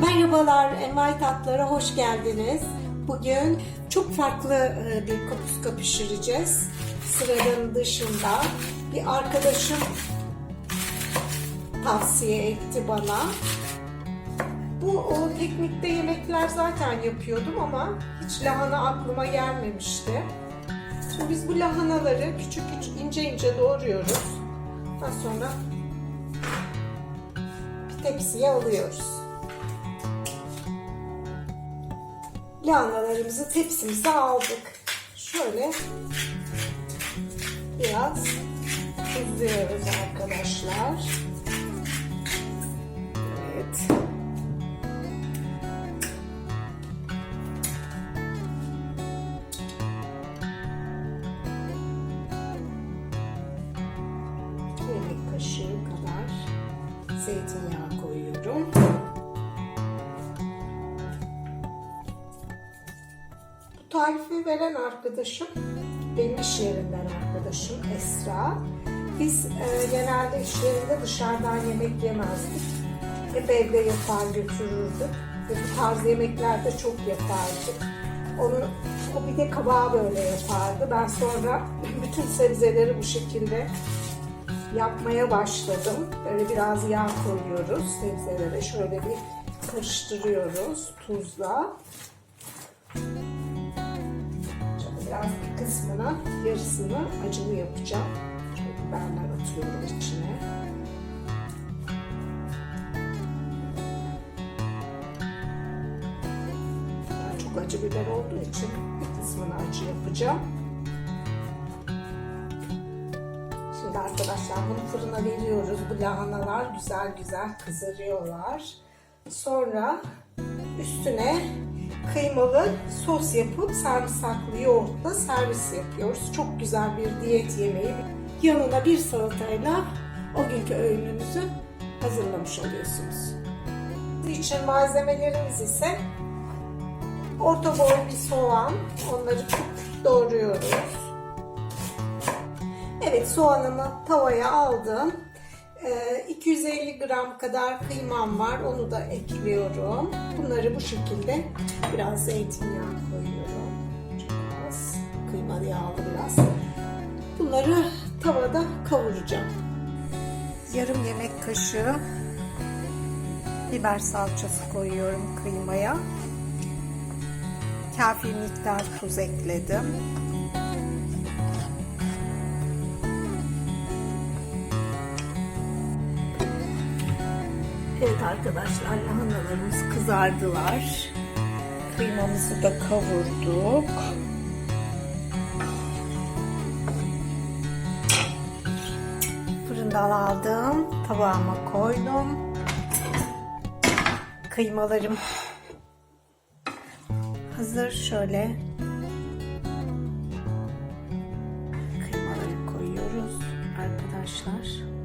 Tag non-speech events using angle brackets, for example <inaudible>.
Merhabalar, Envai Tatlılara hoş geldiniz. Bugün çok farklı e, bir kapuska pişireceğiz. Sıranın dışında bir arkadaşım tavsiye etti bana. Bu o teknikte yemekler zaten yapıyordum ama hiç lahana aklıma gelmemişti. Şimdi biz bu lahanaları küçük küçük ince ince doğruyoruz. Daha sonra bir tepsiye alıyoruz. Lahanalarımızı tepsimize aldık. Şöyle biraz tuzluyoruz arkadaşlar. Evet. Yemek kaşığı kadar zeytinyağı koyuyorum. Tarifi veren arkadaşım benim iş yerinden arkadaşım Esra. Biz e, genelde iş yerinde dışarıdan yemek yemezdik. Hep evde yapar götürürdük. Ve bu tarz yemeklerde çok yapardık. Onu, o bir de kabağı böyle yapardı. Ben sonra <laughs> bütün sebzeleri bu şekilde yapmaya başladım. Böyle biraz yağ koyuyoruz sebzelere. Şöyle bir karıştırıyoruz tuzla. Biraz bir kısmına, yarısını acılı yapacağım. Şöyle biberler atıyorum içine. Çok acı biber olduğu için bir kısmını acı yapacağım. Şimdi arkadaşlar bunu fırına veriyoruz. Bu lahanalar güzel güzel kızarıyorlar. Sonra üstüne kıymalı sos yapıp sarımsaklı yoğurtla servis yapıyoruz. Çok güzel bir diyet yemeği. Yanına bir salatayla o günkü öğününüzü hazırlamış oluyorsunuz. İçin malzemelerimiz ise orta boy bir soğan. Onları küp doğruyoruz. Evet soğanımı tavaya aldım. Ee, 250 gram kadar kıymam var. Onu da ekliyorum. Bunları bu şekilde biraz zeytinyağı koyuyorum. Çok az. Kıymalı yağlı biraz. Bunları tavada kavuracağım. Yarım yemek kaşığı biber salçası koyuyorum kıymaya. Kafi miktar tuz ekledim. Evet arkadaşlar lahanalarımız kızardılar. Kıymamızı da kavurduk. Fırından aldım. Tabağıma koydum. Kıymalarım hazır. Şöyle kıymaları koyuyoruz arkadaşlar.